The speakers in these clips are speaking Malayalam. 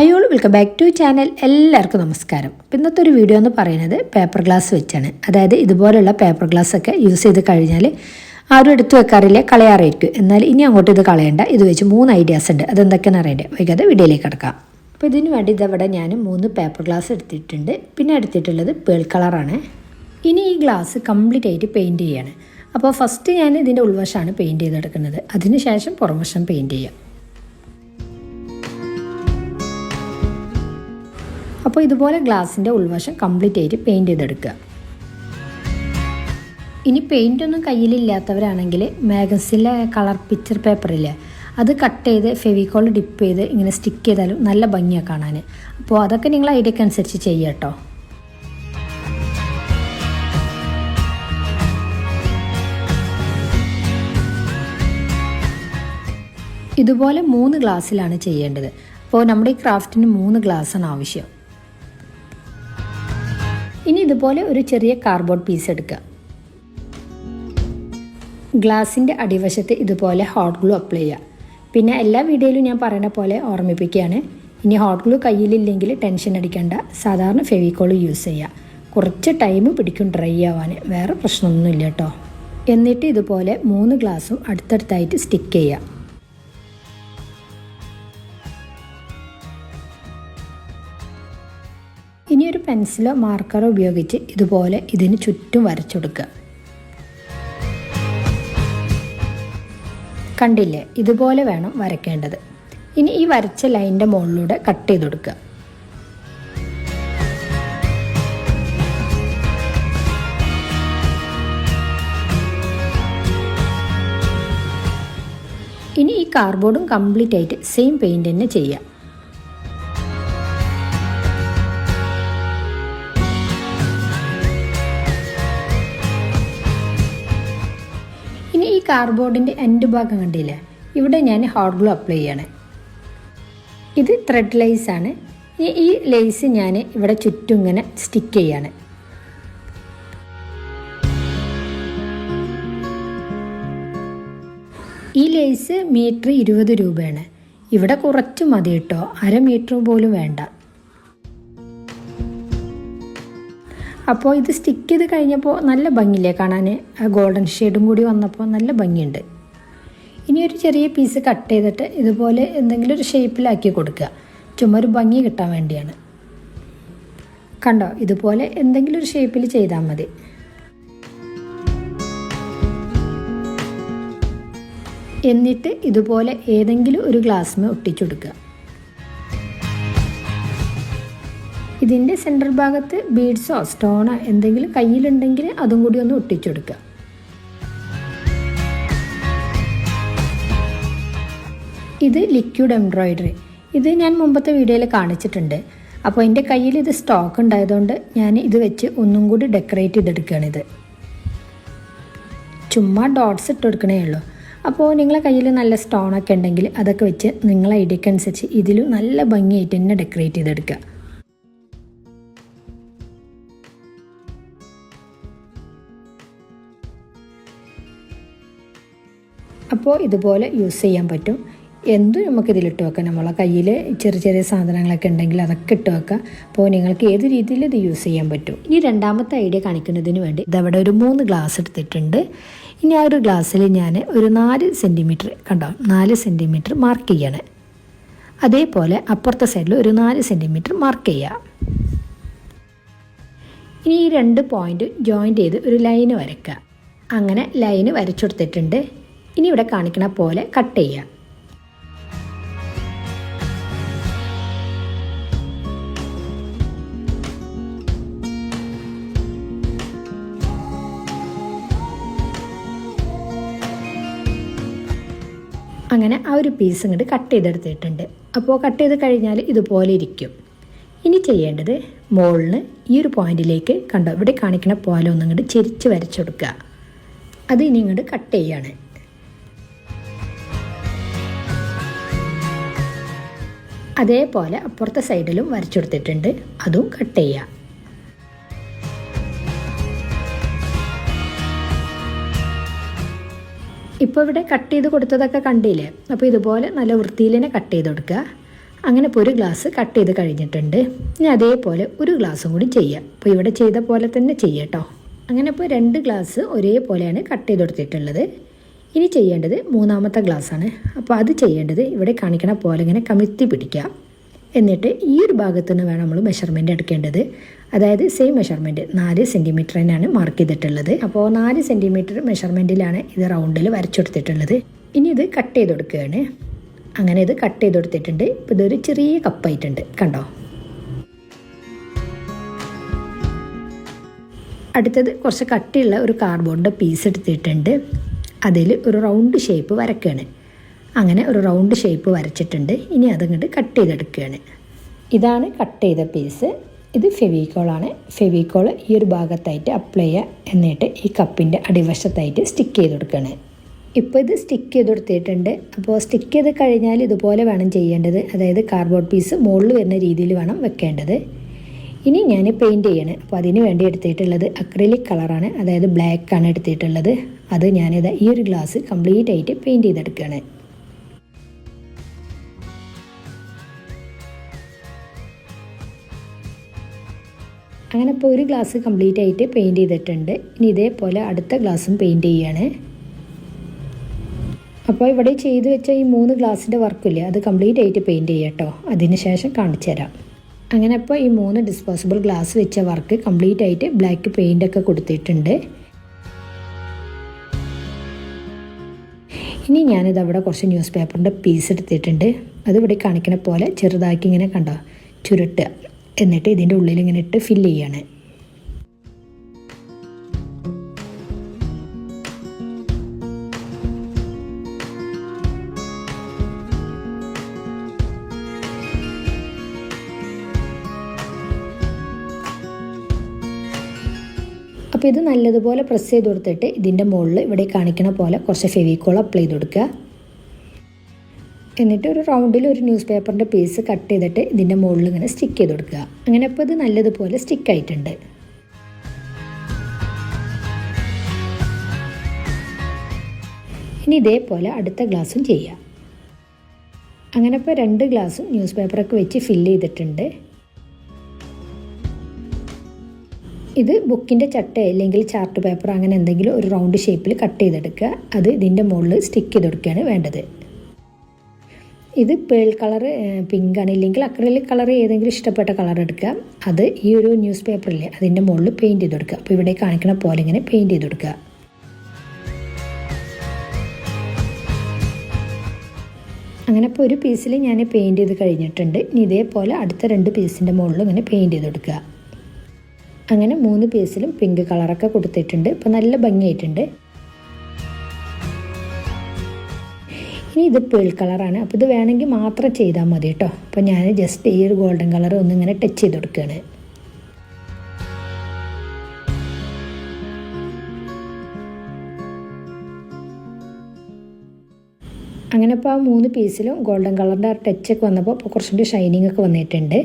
Hi all welcome back to channel എല്ലാവർക്കും നമസ്കാരം. ഇന്നത്തെ ഒരു വീഡിയോ എന്ന് പറയുന്നത് പേപ്പർ ഗ്ലാസ് വെച്ചാണ്. അതായത് ഇതുപോലുള്ള പേപ്പർ ഗ്ലാസ് ഒക്കെ യൂസ് ചെയ്ത് കഴിഞ്ഞാൽ ആരും എടുത്തു വെക്കാറില്ല കളയാറായിരിക്കും എന്നാൽ ഇനി അങ്ങോട്ട് ഇത് കളയണ്ട. ഇത് വെച്ച് മൂന്ന് ഐഡിയാസ് ഉണ്ട്. അതെന്തൊക്കെയാണെന്ന് അറിയണ്ടേ? വൈകാതെ വീഡിയോയിലേക്ക് കിടക്കാം. അപ്പോൾ ഇതിന് വേണ്ടി ഇതവിടെ ഞാൻ മൂന്ന് പേപ്പർ ഗ്ലാസ് എടുത്തിട്ടുണ്ട്. പിന്നെ എടുത്തിട്ടുള്ളത് പേൾ കളറാണ് ഇനി ഈ ഗ്ലാസ് കംപ്ലീറ്റ് ആയിട്ട് പെയിന്റ് ചെയ്യാണ്. അപ്പോൾ ഫസ്റ്റ് ഞാൻ ഇതിന്റെ ഉൾവശമാണ് പെയിന്റ് ചെയ്തെടുക്കുന്നത്. അതിനുശേഷം പുറംവശം പെയിന്റ് ചെയ്യാം. അപ്പോൾ ഇതുപോലെ ഗ്ലാസിന്റെ ഉൾവശം കംപ്ലീറ്റ് ആയിട്ട് പെയിന്റ് ചെയ്തെടുക്കുക. ഇനി പെയിന്റ് ഒന്നും കയ്യിലില്ലാത്തവരാണെങ്കിൽ മാഗസിനിലെ കളർ പിക്ചർ പേപ്പറില്ലേ അത് കട്ട് ചെയ്ത് ഫെവിക്കോൾ ഡിപ്പ് ചെയ്ത് ഇങ്ങനെ സ്റ്റിക്ക് ചെയ്താലും നല്ല ഭംഗിയാണ് കാണാൻ. അപ്പോൾ അതൊക്കെ നിങ്ങൾ ഐഡിയക്ക് അനുസരിച്ച് ചെയ്യുക കേട്ടോ. ഇതുപോലെ മൂന്ന് ഗ്ലാസ്സിലാണ് ചെയ്യേണ്ടത്. അപ്പോൾ നമ്മുടെ ഈ ക്രാഫ്റ്റിന് മൂന്ന് ഗ്ലാസ്സാണ് ആവശ്യം. ഇനി ഇതുപോലെ ഒരു ചെറിയ കാർഡ്ബോർഡ് പീസ് എടുക്കുക. ഗ്ലാസിന്റെ അടിവശത്ത് ഇതുപോലെ ഹോട്ട് ഗ്ലൂ അപ്ലൈ ചെയ്യുക. പിന്നെ എല്ലാ വീഡിയോയിലും ഞാൻ പറയുന്ന പോലെ ഓർമ്മിപ്പിക്കുകയാണ്. ഇനി ഹോട്ട് ഗ്ലൂ കയ്യിലില്ലെങ്കിൽ ടെൻഷൻ അടിക്കേണ്ട. സാധാരണ ഫെവിക്കോൾ യൂസ് ചെയ്യുക. കുറച്ച് ടൈം പിടിക്കും ഡ്രൈ ആവാൻ. വേറെ പ്രശ്നമൊന്നുമില്ല കേട്ടോ. എന്നിട്ട് ഇതുപോലെ മൂന്ന് ഗ്ലാസും അടുത്തടുത്തായിട്ട് സ്റ്റിക്ക് ചെയ്യുക. ഇനി ഒരു പെൻസിലോ മാർക്കറോ ഉപയോഗിച്ച് ഇതുപോലെ ഇതിന് ചുറ്റും വരച്ചെടുക്കുക കണ്ടില്ലേ? ഇതുപോലെ വേണം വരയ്ക്കേണ്ടത്. ഇനി ഈ വരച്ച ലൈനിന്റെ മുകളിലൂടെ കട്ട് ചെയ്ത് കൊടുക്കുക. ഇനി ഈ കാർഡ്ബോർഡും കംപ്ലീറ്റ് ആയിട്ട് സെയിം പെയിന്റ് തന്നെ ചെയ്യാം കാർഡ്ബോർഡിന്റെ എൻഡ് ഭാഗം കണ്ടില്ലേ? ഇവിടെ ഞാൻ ഹോട്ട് ഗ്ലൂ അപ്ലൈ ചെയ്യാണ്. ഇത് ത്രെഡ് ലേസ് ആണ്. ഈ ലേസ് ഞാൻ ഇവിടെ ചുറ്റും ഇങ്ങനെ സ്റ്റിക്ക് ചെയ്യാണ്. ഈ ലേസ് മീറ്റർ ഇരുപത് രൂപയാണ്. ഇവിടെ കുറച്ച് മതി കേട്ടോ അര മീറ്റർ പോലും വേണ്ട. അപ്പോൾ ഇത് സ്റ്റിക്ക് ചെയ്ത് കഴിഞ്ഞപ്പോൾ നല്ല ഭംഗിയില്ലേ കാണാൻ? ഗോൾഡൻ ഷെയ്ഡും കൂടി വന്നപ്പോൾ നല്ല ഭംഗിയുണ്ട്. ഇനി ഒരു ചെറിയ പീസ് കട്ട് ചെയ്തിട്ട് ഇതുപോലെ എന്തെങ്കിലും ഒരു ഷേപ്പിലാക്കി കൊടുക്കുക. ചുമ്മാ ഒരു ഭംഗി കിട്ടാൻ വേണ്ടിയാണ്. കണ്ടോ? ഇതുപോലെ എന്തെങ്കിലും ഒരു ഷേപ്പിൽ ചെയ്താൽ മതി. എന്നിട്ട് ഇതുപോലെ ഏതെങ്കിലും ഒരു ഗ്ലാസ്സിന് ഒട്ടിച്ചു ഇതിന്റെ സെന്റർ ഭാഗത്ത് ബീഡ്സോ സ്റ്റോണോ എന്തെങ്കിലും കയ്യിലുണ്ടെങ്കിൽ അതും കൂടി ഒന്ന് ഒട്ടിച്ചെടുക്കുക. ഇത് ലിക്വിഡ് എംബ്രോയിഡറി ഇത് ഞാൻ മുമ്പത്തെ വീഡിയോയിൽ കാണിച്ചിട്ടുണ്ട്. അപ്പോൾ എന്റെ കയ്യിൽ ഇത് സ്റ്റോക്ക് ഉണ്ടായതുകൊണ്ട് ഞാൻ ഇത് വെച്ച് ഒന്നും കൂടി ഡെക്കറേറ്റ് ചെയ്തെടുക്കുകയാണിത് ചുമ്മാ ഡോട്ട്സ് ഇട്ട് കൊടുക്കണേ ഉള്ളൂ. അപ്പോൾ നിങ്ങളെ കയ്യിൽ നല്ല സ്റ്റോണൊക്കെ ഉണ്ടെങ്കിൽ അതൊക്കെ വെച്ച് നിങ്ങളെ ഐഡിയക്കനുസരിച്ച് ഇതിലും നല്ല ഭംഗിയായിട്ട് തന്നെ ഡെക്കറേറ്റ് ചെയ്തെടുക്കുക. അപ്പോൾ ഇതുപോലെ യൂസ് ചെയ്യാൻ പറ്റും. എന്തും നമുക്ക് ഇതിലിട്ട് വെക്കാം. നമ്മളെ കയ്യിൽ ചെറിയ ചെറിയ സാധനങ്ങളൊക്കെ ഉണ്ടെങ്കിൽ അതൊക്കെ ഇട്ട് വെക്കാം. അപ്പോൾ നിങ്ങൾക്ക് ഏത് രീതിയിൽ ഇത് യൂസ് ചെയ്യാൻ പറ്റും? ഇനി രണ്ടാമത്തെ ഐഡിയ കാണിക്കുന്നതിന് വേണ്ടി ഇതവിടെ ഒരു മൂന്ന് ഗ്ലാസ് എടുത്തിട്ടുണ്ട്. ഇനി ആ ഒരു ഗ്ലാസ്സിൽ ഞാൻ ഒരു നാല് സെന്റിമീറ്റർ കണ്ടോ? നാല് സെന്റിമീറ്റർ മാർക്ക് ചെയ്യണേ. അതേപോലെ അപ്പുറത്തെ സൈഡിൽ ഒരു നാല് സെന്റിമീറ്റർ മാർക്ക് ചെയ്യുക ഇനി ഈ രണ്ട് പോയിന്റ് ജോയിന്റ് ചെയ്ത് ഒരു ലൈന് വരയ്ക്കുക അങ്ങനെ ലൈന് വരച്ചു കൊടുത്തിട്ടുണ്ട് ഇനി ഇവിടെ കാണിക്കണ പോലെ കട്ട് ചെയ്യുക അങ്ങനെ ആ ഒരു പീസ് ഇങ്ങോട്ട് കട്ട് ചെയ്തെടുത്തിട്ടുണ്ട്. അപ്പോൾ കട്ട് ചെയ്ത് കഴിഞ്ഞാൽ ഇതുപോലെ ഇരിക്കും. ഇനി ചെയ്യേണ്ടത് മോളിന് ഈ ഒരു പോയിന്റിലേക്ക് കണ്ടോ ഇവിടെ കാണിക്കുന്ന പോലെ ഒന്നും ഇങ്ങോട്ട് ചെരിച്ച് വരച്ചെടുക്കുക അത് ഇനി ഇങ്ങോട്ട് കട്ട് ചെയ്യാണ്. അതേപോലെ അപ്പുറത്തെ സൈഡിലും വരച്ചെടുത്തിട്ടുണ്ട് അതും കട്ട് ചെയ്യുക ഇപ്പോൾ ഇവിടെ കട്ട് ചെയ്ത് കൊടുത്തതൊക്കെ കണ്ടില്ലേ? അപ്പോൾ ഇതുപോലെ നല്ല വൃത്തിയിൽ തന്നെ കട്ട് ചെയ്ത് കൊടുക്കുക. അങ്ങനെ ഇപ്പോൾ ഒരു ഗ്ലാസ് കട്ട് ചെയ്ത് കഴിഞ്ഞിട്ടുണ്ട്. ഇനി അതേപോലെ ഒരു ഗ്ലാസ്സും കൂടി ചെയ്യാം. അപ്പോൾ ഇവിടെ ചെയ്ത പോലെ തന്നെ ചെയ്യാം കേട്ടോ അങ്ങനെ ഇപ്പോൾ രണ്ട് ഗ്ലാസ് ഒരേപോലെയാണ് കട്ട് ചെയ്ത് കൊടുത്തിട്ടുള്ളത്. ഇനി ചെയ്യേണ്ടത് മൂന്നാമത്തെ ഗ്ലാസ്സാണ്. അപ്പോൾ അത് ചെയ്യേണ്ടത് ഇവിടെ കാണിക്കണ പോലെ ഇങ്ങനെ കമിഴ്ത്തി പിടിക്കുക. എന്നിട്ട് ഈ ഒരു ഭാഗത്തു നിന്ന് വേണം നമ്മൾ മെഷർമെന്റ് എടുക്കേണ്ടത്. അതായത് സെയിം മെഷർമെന്റ് നാല് സെന്റിമീറ്റർ തന്നെയാണ് മാർക്ക് ചെയ്തിട്ടുള്ളത്. അപ്പോൾ നാല് സെന്റിമീറ്റർ മെഷർമെന്റിലാണ് ഇത് റൗണ്ടിൽ വരച്ചെടുത്തിട്ടുള്ളത്. ഇനി ഇത് കട്ട് ചെയ്ത് കൊടുക്കുകയാണ് അങ്ങനെ ഇത് കട്ട് ചെയ്ത് കൊടുത്തിട്ടുണ്ട് ഇപ്പോൾ ഇതൊരു ചെറിയ കപ്പായിട്ടുണ്ട് കണ്ടോ? അടുത്തത് കുറച്ച് കട്ടിയുള്ള ഒരു കാർഡ്ബോർഡിന്റെ പീസ് എടുത്തിട്ടുണ്ട്. അതിൽ ഒരു റൗണ്ട് ഷേപ്പ് വരക്കുകയാണ് അങ്ങനെ ഒരു റൗണ്ട് ഷേപ്പ് വരച്ചിട്ടുണ്ട്. ഇനി അതങ്ങോട്ട് കട്ട് ചെയ്തെടുക്കുകയാണ് ഇതാണ് കട്ട് ചെയ്ത പീസ് ഇത് ഫെവിക്കോളാണ് ഫെവിക്കോൾ ഈ ഒരു ഭാഗത്തായിട്ട് അപ്ലൈ ചെയ്യുക എന്നിട്ട് ഈ കപ്പിന്റെ അടിവശത്തായിട്ട് സ്റ്റിക്ക് ചെയ്ത് കൊടുക്കുകയാണ് ഇപ്പോൾ ഇത് സ്റ്റിക്ക് ചെയ്ത് കൊടുത്തിട്ടുണ്ട്. അപ്പോൾ സ്റ്റിക്ക് ചെയ്ത് കഴിഞ്ഞാൽ ഇതുപോലെ വേണം ചെയ്യേണ്ടത്. അതായത് കാർഡ്ബോർഡ് പീസ് മുകളിൽ വരുന്ന രീതിയിൽ വേണം വെക്കേണ്ടത്. ഇനി ഞാൻ പെയിന്റ് ചെയ്യണം. അപ്പോൾ അതിന് വേണ്ടി എടുത്തിട്ടുള്ളത് അക്രിലിക് കളറാണ് അതായത് ബ്ലാക്ക് ആണ് എടുത്തിട്ടുള്ളത്. അത് ഞാനിത് ഈ ഒരു ഗ്ലാസ് കംപ്ലീറ്റ് ആയിട്ട് പെയിന്റ് ചെയ്തെടുക്കുകയാണ് അങ്ങനെ ഇപ്പോൾ ഒരു ഗ്ലാസ് കംപ്ലീറ്റ് ആയിട്ട് പെയിന്റ് ചെയ്തിട്ടുണ്ട്. ഇനി ഇതേപോലെ അടുത്ത ഗ്ലാസ്സും പെയിന്റ് ചെയ്യാണ്. അപ്പോൾ ഇവിടെ ചെയ്തു വെച്ച ഈ മൂന്ന് ഗ്ലാസിന്റെ വർക്കില്ലേ അത് കംപ്ലീറ്റ് ആയിട്ട് പെയിന്റ് ചെയ്യാം കേട്ടോ അതിന് ശേഷം കാണിച്ചു തരാം അങ്ങനെ അപ്പോൾ ഈ മൂന്ന് ഡിസ്പോസിബിൾ ഗ്ലാസ് വെച്ച വർക്ക് കംപ്ലീറ്റ് ആയിട്ട് ബ്ലാക്ക് പെയിന്റ് ഒക്കെ കൊടുത്തിട്ടുണ്ട്. ഇനി ഞാനിത് അവിടെ കുറച്ച് ന്യൂസ് പേപ്പറിന്റെ പീസ് എടുത്തിട്ടുണ്ട്. അത് ഇവിടെ കാണിക്കുന്ന പോലെ ചെറുതാക്കി ഇങ്ങനെ കണ്ടോ? ചുരുട്ടുക എന്നിട്ട് ഇതിന്റെ ഉള്ളിൽ ഇങ്ങനെ ഇട്ട് ഫില്ല് ചെയ്യാണ്. അപ്പോൾ ഇത് നല്ലതുപോലെ പ്രസ് ചെയ്ത് കൊടുത്തിട്ട് ഇതിന്റെ മുകളിൽ ഇവിടെ കാണിക്കണ പോലെ കുറച്ച് ഫെവിക്കോൾ അപ്ലൈ ചെയ്ത് കൊടുക്കുക. എന്നിട്ട് ഒരു റൗണ്ടിൽ ഒരു ന്യൂസ് പേപ്പറിന്റെ പീസ് കട്ട് ചെയ്തിട്ട് ഇതിന്റെ മുകളിൽ ഇങ്ങനെ സ്റ്റിക്ക് ചെയ്ത് കൊടുക്കുക. അങ്ങനെ അപ്പോൾ ഇത് നല്ലതുപോലെ സ്റ്റിക്ക് ആയിട്ടുണ്ട്. ഇനി ഇതേപോലെ അടുത്ത ഗ്ലാസ്സും ചെയ്യാം. അങ്ങനെ ഇപ്പോൾ രണ്ട് ഗ്ലാസ്സും ന്യൂസ് പേപ്പറൊക്കെ വെച്ച് ഫില്ല് ചെയ്തിട്ടുണ്ട്. ഇത് ബുക്കിന്റെ ചട്ട അല്ലെങ്കിൽ ചാർട്ട് പേപ്പർ അങ്ങനെ എന്തെങ്കിലും ഒരു റൗണ്ട് ഷേപ്പിൽ കട്ട് ചെയ്തെടുക്കുക. അത് ഇതിന്റെ മുകളിൽ സ്റ്റിക്ക് ചെയ്ത് കൊടുക്കുകയാണ് വേണ്ടത്. ഇത് പേൾ കളർ പിങ്ക് ആണ്. ഇല്ലെങ്കിൽ അക്രലിക് കളർ ഏതെങ്കിലും ഇഷ്ടപ്പെട്ട കളർ എടുക്കുക. അത് ഈ ഒരു ന്യൂസ് പേപ്പറില്ലേ അതിന്റെ മുകളിൽ പെയിന്റ് ചെയ്ത് കൊടുക്കുക അപ്പോൾ ഇവിടെ കാണിക്കുന്ന പോലെ ഇങ്ങനെ പെയിന്റ് ചെയ്ത് കൊടുക്കുക അങ്ങനെ ഇപ്പോൾ ഒരു പീസിൽ ഞാൻ പെയിന്റ് ചെയ്ത് കഴിഞ്ഞിട്ടുണ്ട്. ഇനി ഇതേപോലെ അടുത്ത രണ്ട് പീസിന്റെ മുകളിൽ ഇങ്ങനെ പെയിന്റ് ചെയ്ത് കൊടുക്കുക അങ്ങനെ മൂന്ന് പീസിലും പിങ്ക് കളറൊക്കെ കൊടുത്തിട്ടുണ്ട്. ഇപ്പോൾ നല്ല ഭംഗിയായിട്ടുണ്ട്. ഇനി ഇത് പേൾ കളറാണ്. അപ്പോൾ ഇത് വേണമെങ്കിൽ മാത്രം ചെയ്താൽ മതി കേട്ടോ. അപ്പോൾ ഞാൻ ജസ്റ്റ് ഈ ഒരു ഗോൾഡൻ കളർ ഒന്നിങ്ങനെ ടച്ച് ചെയ്ത് കൊടുക്കുകയാണ്. അങ്ങനെ ഇപ്പോൾ ആ മൂന്ന് പീസിലും ഗോൾഡൻ കളറിന്റെ ആ ടച്ചൊക്കെ വന്നപ്പോൾ ഇപ്പോൾ കുറച്ചും ഷൈനിങ് ഒക്കെ വന്നിട്ടുണ്ട്.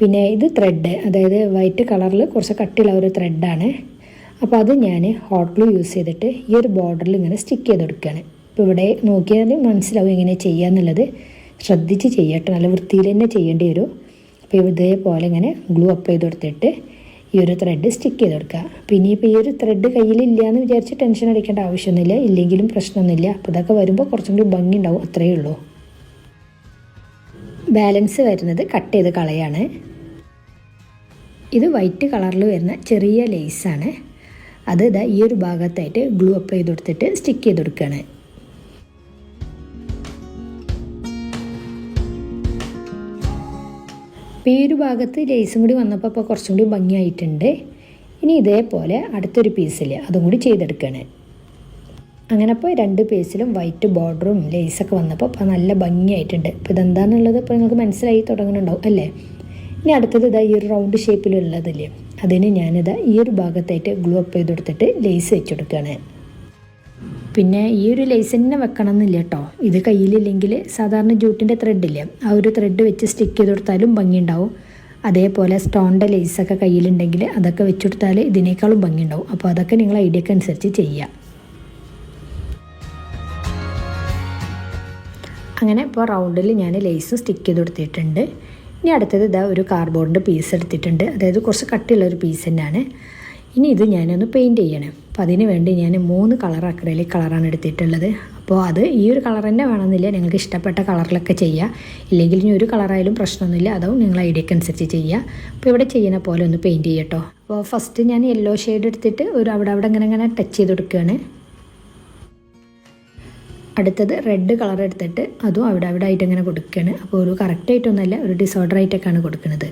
പിന്നെ ഇത് ത്രെഡ് അതായത് വൈറ്റ് കളറിൽ കുറച്ച് കട്ടിയുള്ള ഒരു ത്രെഡാണ് അപ്പോൾ അത് ഞാൻ ഹോട്ട് ഗ്ലൂ യൂസ് ചെയ്തിട്ട് ഈ ഒരു ബോർഡറിൽ ഇങ്ങനെ സ്റ്റിക്ക് ചെയ്ത് കൊടുക്കുകയാണ് ഇപ്പോൾ ഇവിടെ നോക്കിയാൽ മനസ്സിലാവും എങ്ങനെ ചെയ്യാന്നുള്ളത് ശ്രദ്ധിച്ച് ചെയ്യട്ടെ നല്ല വൃത്തിയിൽ തന്നെ ചെയ്യേണ്ടി വരും. അപ്പോൾ ഇതേപോലെ ഇങ്ങനെ ഗ്ലൂ അപ്പ് ചെയ്ത് കൊടുത്തിട്ട് ഈ ഒരു ത്രെഡ് സ്റ്റിക്ക് ചെയ്ത് കൊടുക്കുക. പിന്നെ ഇപ്പോൾ ഈ ഒരു ത്രെഡ് കയ്യിലില്ല എന്ന് വിചാരിച്ച് ടെൻഷൻ അടിക്കേണ്ട ആവശ്യമൊന്നുമില്ല. ഇല്ലെങ്കിലും പ്രശ്നമൊന്നുമില്ല. അപ്പോൾ ഇതൊക്കെ വരുമ്പോൾ കുറച്ചും കൂടി ഭംഗി ഉണ്ടാവും അത്രയേ ഉള്ളൂ. ബാലൻസ് വരുന്നത് കട്ട് ചെയ്ത് കളയാണ്. ഇത് വൈറ്റ് കളറിൽ വരുന്ന ചെറിയ ലേസാണ് അത് ഇതാ ഈ ഒരു ഭാഗത്തായിട്ട് ഗ്ലൂ അപ്പ് ചെയ്ത് കൊടുത്തിട്ട് സ്റ്റിക്ക് ചെയ്ത് കൊടുക്കുകയാണ് അപ്പോൾ ഈ ഒരു ഭാഗത്ത് ലേസും കൂടി വന്നപ്പോൾ ഇപ്പോൾ കുറച്ചും കൂടി ഭംഗിയായിട്ടുണ്ട്. ഇനി ഇതേപോലെ അടുത്തൊരു പീസിൽ അതും കൂടി ചെയ്തെടുക്കുകയാണ് അങ്ങനെ അപ്പോൾ രണ്ട് പീസിലും വൈറ്റ് ബോർഡറും ലേസൊക്കെ വന്നപ്പോൾ അപ്പോൾ നല്ല ഭംഗിയായിട്ടുണ്ട്. ഇപ്പോൾ ഇതെന്താണെന്നുള്ളത് ഇപ്പോൾ നിങ്ങൾക്ക് മനസ്സിലായി തുടങ്ങുന്നുണ്ടാവും അല്ലേ? ഇനി അടുത്തത് ഇതാ ഈ ഒരു റൗണ്ട് ഷേപ്പിലുള്ളതില്ലേ അതിന് ഞാനിതാ ഈ ഒരു ഭാഗത്തായിട്ട് ഗ്ലൂ അപ്പ് ചെയ്ത് കൊടുത്തിട്ട് ലേസ് വെച്ച് കൊടുക്കുകയാണ്. പിന്നെ ഈ ഒരു ലേസ് തന്നെ വെക്കണം എന്നില്ല കേട്ടോ. ഇത് കയ്യിലില്ലെങ്കിൽ സാധാരണ ജൂട്ടിന്റെ ത്രെഡില്ലേ ആ ഒരു ത്രെഡ് വെച്ച് സ്റ്റിക്ക് ചെയ്ത് കൊടുത്താലും ഭംഗിയുണ്ടാവും. അതേപോലെ സ്റ്റോണിന്റെ ലേസൊക്കെ കയ്യിലുണ്ടെങ്കിൽ അതൊക്കെ വെച്ച് കൊടുത്താൽ ഇതിനേക്കാളും ഭംഗിയുണ്ടാവും. അപ്പോൾ അതൊക്കെ നിങ്ങൾ ഐഡിയക്ക് അനുസരിച്ച് ചെയ്യുക. അങ്ങനെ ഇപ്പോൾ റൗണ്ടിൽ ഞാൻ ലേസ് സ്റ്റിക്ക് ചെയ്ത് കൊടുത്തിട്ടുണ്ട്. ഇനി അടുത്തത് ഇതാ ഒരു കാർഡ്ബോർഡിന്റെ പീസ് എടുത്തിട്ടുണ്ട്. അതായത് കുറച്ച് കട്ടിയുള്ള ഒരു പീസ് തന്നെയാണ്. ഇനി ഇത് ഞാനൊന്ന് പെയിന്റ് ചെയ്യണം. അപ്പോൾ അതിന് വേണ്ടി ഞാൻ മൂന്ന് കളർ അക്രലിക് കളറാണ് എടുത്തിട്ടുള്ളത്. അപ്പോൾ അത് ഈ ഒരു കളർ തന്നെ വേണമെന്നില്ല. നിങ്ങൾക്ക് ഇഷ്ടപ്പെട്ട കളറിലൊക്കെ ചെയ്യുക ഇല്ലെങ്കിൽ ഇനി ഒരു കളറായാലും പ്രശ്നമൊന്നുമില്ല. അതും നിങ്ങൾ ഐഡിയക്ക് അനുസരിച്ച് ചെയ്യുക അപ്പോൾ ഇവിടെ ചെയ്യുന്ന പോലെ ഒന്ന് പെയിന്റ് ചെയ്യട്ടോ. അപ്പോൾ ഫസ്റ്റ് ഞാൻ യെല്ലോ ഷെയ്ഡ് എടുത്തിട്ട് ഒരു അവിടെ അവിടെ ഇങ്ങനെ ഇങ്ങനെ ടച്ച് ചെയ്ത് കൊടുക്കുകയാണ്. അടുത്തത് റെഡ് കളർ എടുത്തിട്ട് അതും അവിടെ അവിടെ ആയിട്ട് ഇങ്ങനെ കൊടുക്കുകയാണ് അപ്പോൾ ഒരു കറക്റ്റായിട്ടൊന്നുമല്ല ഒരു ഡിസോർഡർ ആയിട്ടൊക്കെയാണ് കൊടുക്കുന്നത്.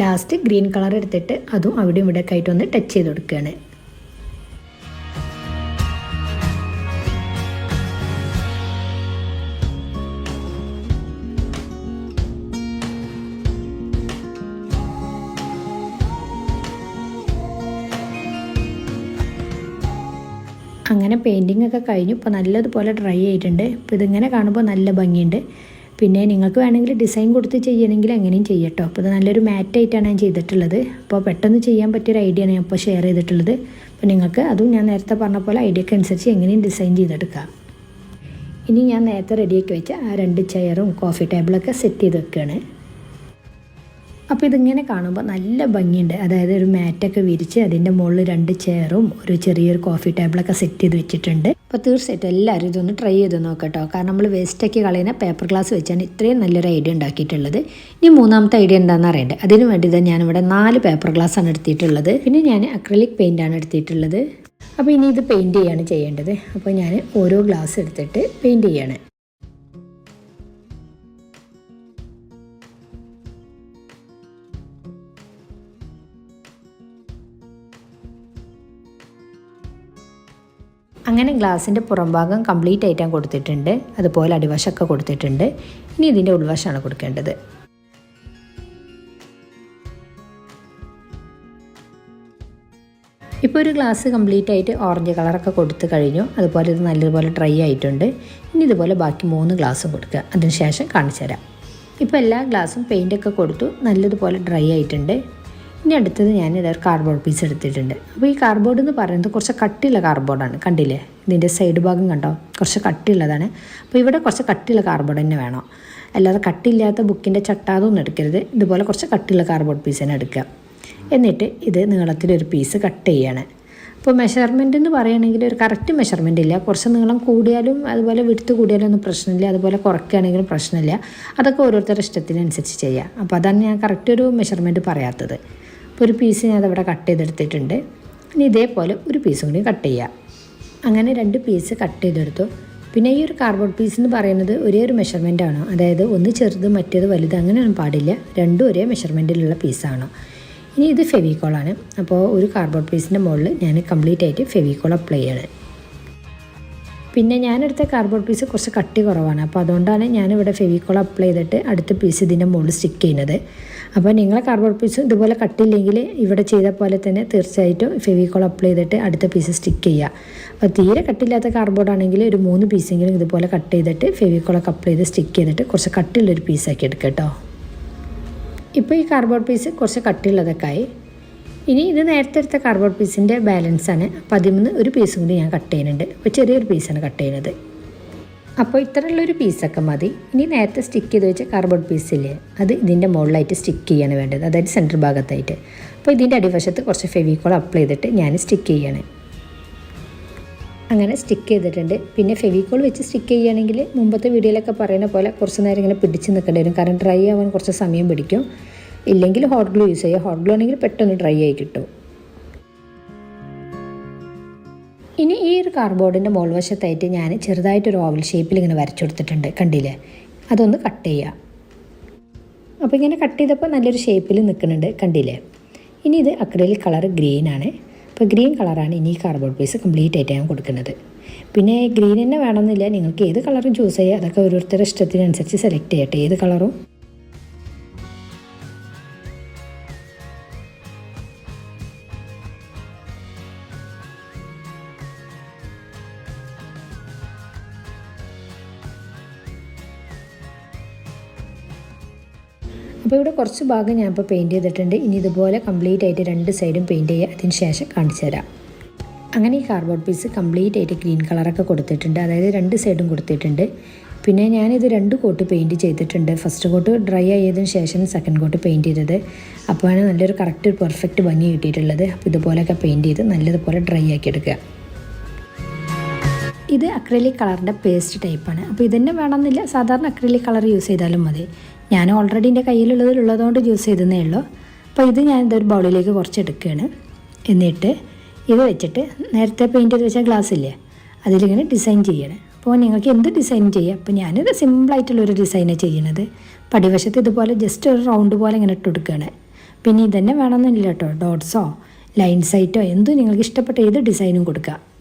ലാസ്റ്റ് ഗ്രീൻ കളർ എടുത്തിട്ട് അതും അവിടെ ഇവിടെ ആയിട്ടൊന്ന് ടച്ച് ചെയ്ത് കൊടുക്കുകയാണ്. അങ്ങനെ പെയിന്റിംഗ് ഒക്കെ കഴിഞ്ഞു. ഇപ്പോൾ നല്ലതുപോലെ ഡ്രൈ ആയിട്ടുണ്ട്. ഇപ്പോൾ ഇതിങ്ങനെ കാണുമ്പോൾ നല്ല ഭംഗിയുണ്ട്. പിന്നെ നിങ്ങൾക്ക് വേണമെങ്കിൽ ഡിസൈൻ കൊടുത്ത് ചെയ്യണമെങ്കിൽ അങ്ങനെയും ചെയ്യട്ടോ അപ്പോൾ ഇത് നല്ലൊരു മാറ്റായിട്ടാണ് ഞാൻ ചെയ്തിട്ടുള്ളത്. അപ്പോൾ പെട്ടെന്ന് ചെയ്യാൻ പറ്റിയൊരു ഐഡിയ ആണ് ഞാൻ ഇപ്പോൾ ഷെയർ ചെയ്തിട്ടുള്ളത്. അപ്പോൾ നിങ്ങൾക്ക് അതും ഞാൻ നേരത്തെ പറഞ്ഞ പോലെ ഐഡിയക്ക് അനുസരിച്ച് എങ്ങനെയും ഡിസൈൻ ചെയ്തെടുക്കാം. ഇനി ഞാൻ നേരത്തെ റെഡിയാക്കി വെച്ച ആ രണ്ട് ചെയറും കോഫി ടേബിളൊക്കെ സെറ്റ് ചെയ്ത് വെക്കുകയാണ് അപ്പോൾ ഇതിങ്ങനെ കാണുമ്പോൾ നല്ല ഭംഗിയുണ്ട്. അതായത് ഒരു മാറ്റൊക്കെ വിരിച്ച് അതിന്റെ മുകളിൽ രണ്ട് ചെയറും ഒരു ചെറിയൊരു കോഫി ടേബിളൊക്കെ സെറ്റ് ചെയ്ത് വെച്ചിട്ടുണ്ട്. അപ്പോൾ തീർച്ചയായിട്ടും എല്ലാവരും ഇതൊന്ന് ട്രൈ ചെയ്ത് നോക്കട്ടോ. കാരണം നമ്മൾ വേസ്റ്റൊക്കെ കളയുന്ന പേപ്പർ ഗ്ലാസ് വെച്ചാണ് ഇത്രയും നല്ലൊരു ഐഡിയ ഉണ്ടാക്കിയിട്ടുള്ളത്. ഇനി മൂന്നാമത്തെ ഐഡിയ എന്താണെന്ന് അറിയണ്ടേ? അതിന് വേണ്ടി തന്നെ ഞാനിവിടെ നാല് പേപ്പർ ഗ്ലാസ് ആണ് എടുത്തിട്ടുള്ളത്. പിന്നെ ഞാൻ അക്രലിക് ആണ് എടുത്തിട്ടുള്ളത്. അപ്പോൾ ഇനി ഇത് പെയിന്റ് ചെയ്യാണ് ചെയ്യേണ്ടത്. അപ്പോൾ ഞാൻ ഓരോ ഗ്ലാസ് എടുത്തിട്ട് പെയിന്റ് ചെയ്യാണ്. അങ്ങനെ ഗ്ലാസിന്റെ പുറംഭാഗം കംപ്ലീറ്റ് ആയിട്ട് ഞാൻ കൊടുത്തിട്ടുണ്ട്. അതുപോലെ അടിവശമൊക്കെ കൊടുത്തിട്ടുണ്ട്. ഇനി ഇതിന്റെ ഉൾവശമാണ് കൊടുക്കേണ്ടത്. ഇപ്പോൾ ഒരു ഗ്ലാസ് കംപ്ലീറ്റ് ആയിട്ട് ഓറഞ്ച് കളറൊക്കെ കൊടുത്തു കഴിഞ്ഞു. അതുപോലെ ഇത് നല്ലതുപോലെ ഡ്രൈ ആയിട്ടുണ്ട്. ഇനി ഇതുപോലെ ബാക്കി മൂന്ന് ഗ്ലാസ്സും കൊടുക്കുക. അതിനുശേഷം കാണിച്ചു തരാം ഇപ്പോൾ എല്ലാ ഗ്ലാസും പെയിന്റൊക്കെ കൊടുത്തു. നല്ലതുപോലെ ഡ്രൈ ആയിട്ടുണ്ട്. ഇനി അടുത്തത് ഞാൻ ഇതൊരു കാർഡ്ബോർഡ് പീസ് എടുത്തിട്ടുണ്ട്. അപ്പോൾ ഈ കാർഡ്ബോർഡ് എന്ന് പറയുന്നത് കുറച്ച് കട്ടിയുള്ള കാർഡ്ബോർഡാണ് കണ്ടില്ലേ? ഇതിന്റെ സൈഡ് ഭാഗം കണ്ടോ? കുറച്ച് കട്ടിയുള്ളതാണ്. അപ്പോൾ ഇവിടെ കുറച്ച് കട്ടിയുള്ള കാർഡ്ബോർഡ് തന്നെ വേണം. അല്ലാതെ കട്ടിയില്ലാത്ത ബുക്കിന്റെ ചട്ടാതൊന്നും എടുക്കരുത്. ഇതുപോലെ കുറച്ച് കട്ടിയുള്ള കാർഡ്ബോർഡ് പീസ് തന്നെ എടുക്കുക എന്നിട്ട് ഇത് നീളത്തിലൊരു പീസ് കട്ട് ചെയ്യാണ്. അപ്പോൾ മെഷർമെന്റ് എന്ന് പറയുകയാണെങ്കിൽ ഒരു കറക്റ്റ് മെഷർമെന്റ് ഇല്ല. കുറച്ച് നീളം കൂടിയാലും അതുപോലെ വിടുത്ത് കൂടിയാലും ഒന്നും പ്രശ്നമില്ല. അതുപോലെ കുറയ്ക്കുകയാണെങ്കിലും പ്രശ്നമില്ല. അതൊക്കെ ഓരോരുത്തരുടെ ഇഷ്ടത്തിനനുസരിച്ച് ചെയ്യാം. അപ്പോൾ അതാണ് ഞാൻ കറക്റ്റ് ഒരു മെഷർമെന്റ് പറയാത്തത്. ഒരു പീസ് ഞാൻ അതവിടെ കട്ട് ചെയ്തെടുത്തിട്ടുണ്ട്. ഇനി ഇതേപോലെ ഒരു പീസും കൂടി കട്ട് ചെയ്യുക അങ്ങനെ രണ്ട് പീസ് കട്ട് ചെയ്തെടുത്തു. പിന്നെ ഈ ഒരു കാർഡ്ബോർഡ് പീസ് എന്ന് പറയുന്നത് ഒരേ ഒരു മെഷർമെന്റ് ആണോ. അതായത് ഒന്ന് ചെറുത് മറ്റേത് വലുത് അങ്ങനെയൊന്നും പാടില്ല. രണ്ടും ഒരേ മെഷർമെന്റിലുള്ള പീസാണ് ഇനി ഇത് ഫെവിക്കോളാണ് അപ്പോൾ ഒരു കാർഡ്ബോർഡ് പീസിന്റെ മുകളിൽ ഞാൻ കംപ്ലീറ്റ് ആയിട്ട് ഫെവിക്കോൾ അപ്ലൈ ചെയ്യണം. പിന്നെ ഞാനെടുത്ത കാർഡ്ബോർഡ് പീസ് കുറച്ച് കട്ടി കുറവാണ്. അപ്പോൾ അതുകൊണ്ടാണ് ഞാനിവിടെ ഫെവിക്കോൾ അപ്ലൈ ചെയ്തിട്ട് അടുത്ത പീസ് ഇതിന്റെ മുകളിൽ സ്റ്റിക്ക് ചെയ്യുന്നത്. അപ്പോൾ നിങ്ങൾ കാർഡ്ബോർഡ് പീസ് ഇതുപോലെ കട്ടില്ലെങ്കിൽ ഇവിടെ ചെയ്ത പോലെ തന്നെ തീർച്ചയായിട്ടും ഫെവിക്കോൾ അപ്ലൈ ചെയ്തിട്ട് അടുത്ത പീസ് സ്റ്റിക്ക് ചെയ്യുക. അപ്പോൾ തീരെ കട്ടില്ലാത്ത കാർഡ്ബോർഡ് ആണെങ്കിൽ ഒരു മൂന്ന് പീസെങ്കിലും ഇതുപോലെ കട്ട് ചെയ്തിട്ട് ഫെവിക്കോളൊക്കെ അപ്ലൈ ചെയ്ത് സ്റ്റിക്ക് ചെയ്തിട്ട് കുറച്ച് കട്ടിയുള്ളൊരു പീസാക്കി എടുക്കുക കേട്ടോ ഇപ്പോൾ ഈ കാർഡ്ബോർഡ് പീസ് കുറച്ച് കട്ടിയുള്ളതൊക്കെ ആയി. ഇനി ഇത് നേരത്തെ എടുത്ത കാർഡ്ബോർഡ് പീസിന്റെ ബാലൻസാണ് നിന്ന് ഒരു പീസും കൂടി ഞാൻ കട്ട് ചെയ്യുന്നുണ്ട്. അപ്പോൾ ചെറിയൊരു പീസാണ് കട്ട് ചെയ്യുന്നത്. അപ്പോൾ ഇത്രയുള്ളൊരു പീസൊക്കെ മതി. ഇനി നേരത്തെ സ്റ്റിക്ക് ചെയ്ത് വെച്ച കാർബോർഡ് പീസില്ലേ അത് ഇതിന്റെ മുകളിലായിട്ട് സ്റ്റിക്ക് ചെയ്യാണ് വേണ്ടത്. അതായത് സെന്റർ ഭാഗത്തായിട്ട്. അപ്പോൾ ഇതിന്റെ അടിവശത്ത് കുറച്ച് ഫെവിക്കോൾ അപ്ലൈ ചെയ്തിട്ട് ഞാൻ സ്റ്റിക്ക് ചെയ്യാണ്. അങ്ങനെ സ്റ്റിക്ക് ചെയ്തിട്ടുണ്ട്. പിന്നെ ഫെവിക്കോൾ വെച്ച് സ്റ്റിക്ക് ചെയ്യുകയാണെങ്കിൽ മുമ്പത്തെ വീഡിയോയിലൊക്കെ പറയുന്ന പോലെ കുറച്ച് നേരം ഇങ്ങനെ പിടിച്ച് നിൽക്കേണ്ടി വരും. കാരണം ഡ്രൈ ആവാൻ കുറച്ച് സമയം പിടിക്കും. ഇല്ലെങ്കിൽ ഹോട്ട് ഗ്ലൂ യൂസ് ചെയ്യുക. ഹോട്ട് ഗ്ലൂ ആണെങ്കിൽ പെട്ടെന്ന് ഡ്രൈ ആയി കിട്ടും. ഇനി ഈ ഒരു കാർഡ്ബോർഡിന്റെ മോൾ വശത്തായിട്ട് ഞാൻ ചെറുതായിട്ടൊരു ഓവൽ ഷേപ്പിൽ ഇങ്ങനെ വരച്ചു കൊടുത്തിട്ടുണ്ട് കണ്ടില്ലേ? അതൊന്ന് കട്ട് ചെയ്യുക അപ്പോൾ ഇങ്ങനെ കട്ട് ചെയ്തപ്പോൾ നല്ലൊരു ഷേപ്പിൽ നിൽക്കുന്നുണ്ട്. കണ്ടില്ലേ? ഇനി ഇത് അക്രലിക് കളർ ഗ്രീൻ ആണ്. അപ്പോൾ ഗ്രീൻ കളറാണ് ഇനി ഈ കാർഡ്ബോർഡ് പീസ് കംപ്ലീറ്റ് ആയിട്ട് ഞാൻ കൊടുക്കുന്നത്. പിന്നെ ഗ്രീൻ തന്നെ വേണമെന്നില്ല. നിങ്ങൾക്ക് ഏത് കളറും ചൂസ് ചെയ്യുക അതൊക്കെ ഓരോരുത്തരുടെ ഇഷ്ടത്തിനനുസരിച്ച് സെലക്ട് ചെയ്യട്ടെ. ഏത് കളറും അപ്പോൾ ഇവിടെ കുറച്ച് ഭാഗം ഞാൻ ഇപ്പോൾ പെയിന്റ് ചെയ്തിട്ടുണ്ട്. ഇനി ഇതുപോലെ കംപ്ലീറ്റ് ആയിട്ട് രണ്ട് സൈഡും പെയിന്റ് ചെയ്യുക അതിന് ശേഷം കാണിച്ചു തരാം. അങ്ങനെ ഈ കാർഡ്ബോർഡ് പീസ് കംപ്ലീറ്റ് ആയിട്ട് ഗ്രീൻ കളറൊക്കെ കൊടുത്തിട്ടുണ്ട്. അതായത് രണ്ട് സൈഡും കൊടുത്തിട്ടുണ്ട്. പിന്നെ ഞാനിത് രണ്ട് കോട്ട് പെയിന്റ് ചെയ്തിട്ടുണ്ട്. ഫസ്റ്റ് കോട്ട് ഡ്രൈ ആയതിനു ശേഷം സെക്കൻഡ് കോട്ട് പെയിന്റ് ചെയ്തത്. അപ്പോഴാണ് നല്ലൊരു കറക്റ്റ് പെർഫെക്റ്റ് ഭംഗി കിട്ടിയിട്ടുള്ളത്. അപ്പോൾ ഇതുപോലെയൊക്കെ പെയിന്റ് ചെയ്ത് നല്ലതുപോലെ ഡ്രൈ ആക്കി എടുക്കുക. ഇത് അക്രലിക് കളറിന്റെ പേസ്റ്റ് ടൈപ്പാണ് അപ്പോൾ ഇതന്നെ വേണമെന്നില്ല. സാധാരണ അക്രലിക് കളർ യൂസ് ചെയ്താലും മതി. ഞാൻ ഓൾറെഡി എന്റെ കയ്യിലുള്ളതിലുള്ളതുകൊണ്ട് യൂസ് ചെയ്തതേ ഉള്ളൂ. അപ്പോൾ ഇത് ഞാൻ ഇതൊരു ബൗളിലേക്ക് കുറച്ച് എടുക്കുകയാണ്. എന്നിട്ട് ഇത് വെച്ചിട്ട് നേരത്തെ പെയിന്റ് ചെയ്ത് വെച്ച ഗ്ലാസ് ഇല്ലേ അതിലിങ്ങനെ ഡിസൈൻ ചെയ്യണം. അപ്പോൾ നിങ്ങൾക്ക് എന്ത് ഡിസൈൻ ചെയ്യാം? അപ്പോൾ ഞാനിത് സിമ്പിളായിട്ടുള്ളൊരു ഡിസൈനാണ് ചെയ്യണത്. പടിവശത്ത് ഇതുപോലെ ജസ്റ്റ് ഒരു റൗണ്ട് പോലെ ഇങ്ങനെ ഇട്ട് കൊടുക്കുകയാണ്. പിന്നെ ഇതന്നെ വേണമെന്നില്ല കേട്ടോ ഡോട്ട്സോ ലൈൻ എന്തും നിങ്ങൾക്ക് ഇഷ്ടപ്പെട്ട ഏത് ഡിസൈനും കൊടുക്കുക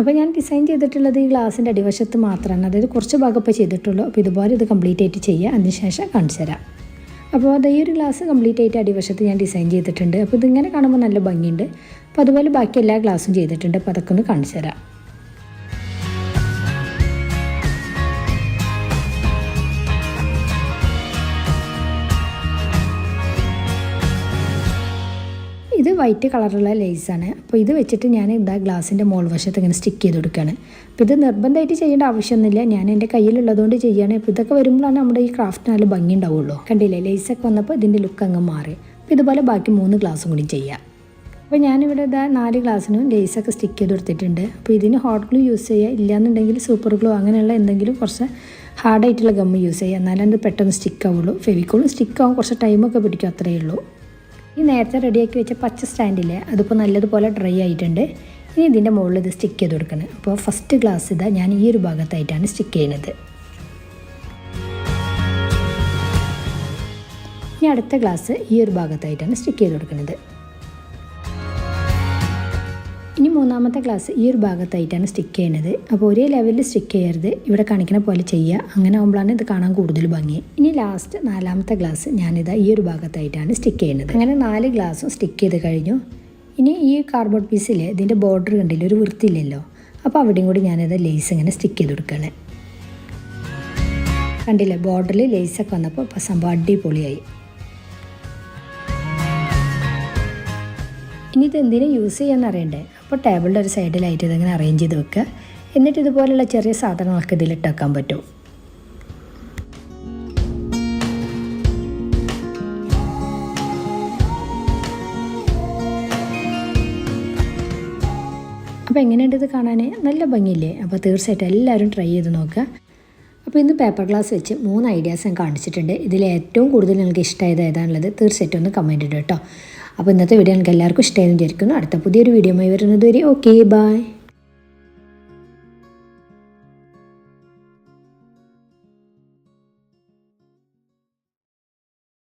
അപ്പോൾ ഞാൻ ഡിസൈൻ ചെയ്തിട്ടുള്ളത് ഈ ഗ്ലാസിന്റെ അടിവശത്ത് മാത്രമാണ് അതായത് കുറച്ച് ഭാഗമൊക്കെ ചെയ്തിട്ടുള്ളൂ. അപ്പോൾ ഇതുപോലെ ഇത് കംപ്ലീറ്റ് ആയിട്ട് ചെയ്യുക അതിനുശേഷം കാണിച്ചു തരാം. അപ്പോൾ അത് ഈ ഒരു ഗ്ലാസ് കംപ്ലീറ്റ് ആയിട്ട് അടിവശത്ത് ഞാൻ ഡിസൈൻ ചെയ്തിട്ടുണ്ട്. അപ്പോൾ ഇതിങ്ങനെ കാണുമ്പോൾ നല്ല ഭംഗിയുണ്ട്. അപ്പോൾ അതുപോലെ ബാക്കി എല്ലാ ഗ്ലാസും ചെയ്തിട്ടുണ്ട്. അപ്പോൾ അതൊക്കെ ഒന്ന് കാണിച്ചു തരാം. ഇത് വൈറ്റ് കളറുള്ള ലേസാണ് അപ്പോൾ ഇത് വെച്ചിട്ട് ഞാൻ ഇതാ ഗ്ലാസിന്റെ മോൾ വശത്ത് ഇങ്ങനെ സ്റ്റിക്ക് ചെയ്ത് കൊടുക്കുകയാണ് അപ്പോൾ ഇത് നിർബന്ധമായിട്ട് ചെയ്യേണ്ട ആവശ്യമൊന്നുമില്ല. ഞാൻ എന്റെ കയ്യിലുള്ളതുകൊണ്ട് ചെയ്യുകയാണ് അപ്പോൾ ഇതൊക്കെ വരുമ്പോഴാണ് നമ്മുടെ ഈ ക്രാഫ്റ്റ് നല്ല ഭംഗി ഉണ്ടാവുള്ളൂ. കണ്ടില്ലേ? ലേസൊക്കെ വന്നപ്പോൾ ഇതിന്റെ ലുക്ക് അങ്ങ് മാറി. അപ്പോൾ ഇതുപോലെ ബാക്കി മൂന്ന് ഗ്ലാസും കൂടി ചെയ്യാം. അപ്പോൾ ഞാനിവിടെ ഇതാ നാല് ഗ്ലാസ്സിനും ലേസൊക്കെ സ്റ്റിക്ക് ചെയ്ത് കൊടുത്തിട്ടുണ്ട്. അപ്പോൾ ഇതിന് ഹോട്ട് ഗ്ലൂ യൂസ് ചെയ്യുക ഇല്ലയെന്നുണ്ടെങ്കിൽ സൂപ്പർ ഗ്ലൂ അങ്ങനെയുള്ള എന്തെങ്കിലും കുറച്ച് ഹാർഡായിട്ടുള്ള ഗമ്മ് യൂസ് ചെയ്യുക എന്നാലും അത് പെട്ടെന്ന് സ്റ്റിക്ക് ആവുള്ളൂ. ഫെവിക്കോളും സ്റ്റിക്ക് ആവും കുറച്ച് ടൈമൊക്കെ പിടിക്കും അത്രയേ ഉള്ളൂ. ഈ നേരത്തെ റെഡിയാക്കി വെച്ച പച്ച സ്റ്റാൻഡില്ലേ അതിപ്പോൾ നല്ലതുപോലെ ഡ്രൈ ആയിട്ടുണ്ട്. ഇനി ഇതിന്റെ മുകളിൽ ഇത് സ്റ്റിക്ക് ചെയ്ത് കൊടുക്കണം. അപ്പോൾ ഫസ്റ്റ് ഗ്ലാസ് ഇതാ ഞാൻ ഈ ഒരു ഭാഗത്തായിട്ടാണ് സ്റ്റിക്ക് ചെയ്യുന്നത്. ഇനി അടുത്ത ഗ്ലാസ് ഈ ഒരു ഭാഗത്തായിട്ടാണ് സ്റ്റിക്ക് ചെയ്ത് കൊടുക്കുന്നത്. ഇനി മൂന്നാമത്തെ ക്ലാസ് ഈ ഒരു ഭാഗത്തായിട്ടാണ് സ്റ്റിക്ക് ചെയ്യുന്നത്. അപ്പോൾ ഒരേ ലെവലിൽ സ്റ്റിക്ക് ചെയ്യരുത്. ഇവിടെ കാണിക്കുന്ന പോലെ ചെയ്യുക. അങ്ങനെ ആകുമ്പോഴാണ് ഇത് കാണാൻ കൂടുതൽ ഭംഗി. ഇനി ലാസ്റ്റ് നാലാമത്തെ ഗ്ലാസ് ഞാനിതാ ഈ ഒരു ഭാഗത്തായിട്ടാണ് സ്റ്റിക്ക് ചെയ്യുന്നത്. അങ്ങനെ നാല് ഗ്ലാസും സ്റ്റിക്ക് ചെയ്ത് കഴിഞ്ഞു. ഇനി ഈ കാർഡ്ബോർഡ് പീസിൽ ഇതിന്റെ ബോർഡർ കണ്ടില്ല? ഒരു വൃത്തിയില്ലല്ലോ. അപ്പോൾ അവിടെയും കൂടി ഞാനിത് ലേസ് ഇങ്ങനെ സ്റ്റിക്ക് ചെയ്ത് കൊടുക്കുകയാണ്. കണ്ടില്ലേ? ബോർഡറിൽ ലേസൊക്കെ വന്നപ്പോൾ ഇപ്പോൾ സംഭവം അടിപൊളിയായി. ഇനി ഇത് എന്തിനു യൂസ് ചെയ്യാന്ന് അറിയണ്ടേ? അപ്പോൾ ടേബിളിന്റെ ഒരു സൈഡിലായിട്ട് ഇതിങ്ങനെ അറേഞ്ച് ചെയ്ത് വെക്കുക എന്നിട്ട് ഇതുപോലെയുള്ള ചെറിയ സാധനങ്ങളൊക്കെ ഇതിലിട്ട് വെക്കാൻ പറ്റും. അപ്പോൾ എങ്ങനെയുണ്ട് ഇത് കാണാൻ നല്ല ഭംഗിയില്ലേ? അപ്പോൾ തീർച്ചയായിട്ടും എല്ലാവരും ട്രൈ ചെയ്ത് നോക്കുക അപ്പോൾ ഇന്ന് പേപ്പർ ഗ്ലാസ് വെച്ച് മൂന്ന് ഐഡിയാസ് ഞാൻ കാണിച്ചിട്ടുണ്ട്. ഇതിൽ ഏറ്റവും കൂടുതൽ നിങ്ങൾക്ക് ഇഷ്ടമായത് ഏതാണുള്ളത് തീർച്ചയായിട്ടും ഒന്ന് കമന്റ് ഇടുക കേട്ടോ. അപ്പോൾ ഇന്നത്തെ വീഡിയോ നിങ്ങൾക്ക് എല്ലാവർക്കും ഇഷ്ടമായിരുന്നു വിചാരിക്കുന്നു. അടുത്ത പുതിയൊരു വീഡിയോ വരുന്നത് വരെ. Okay bye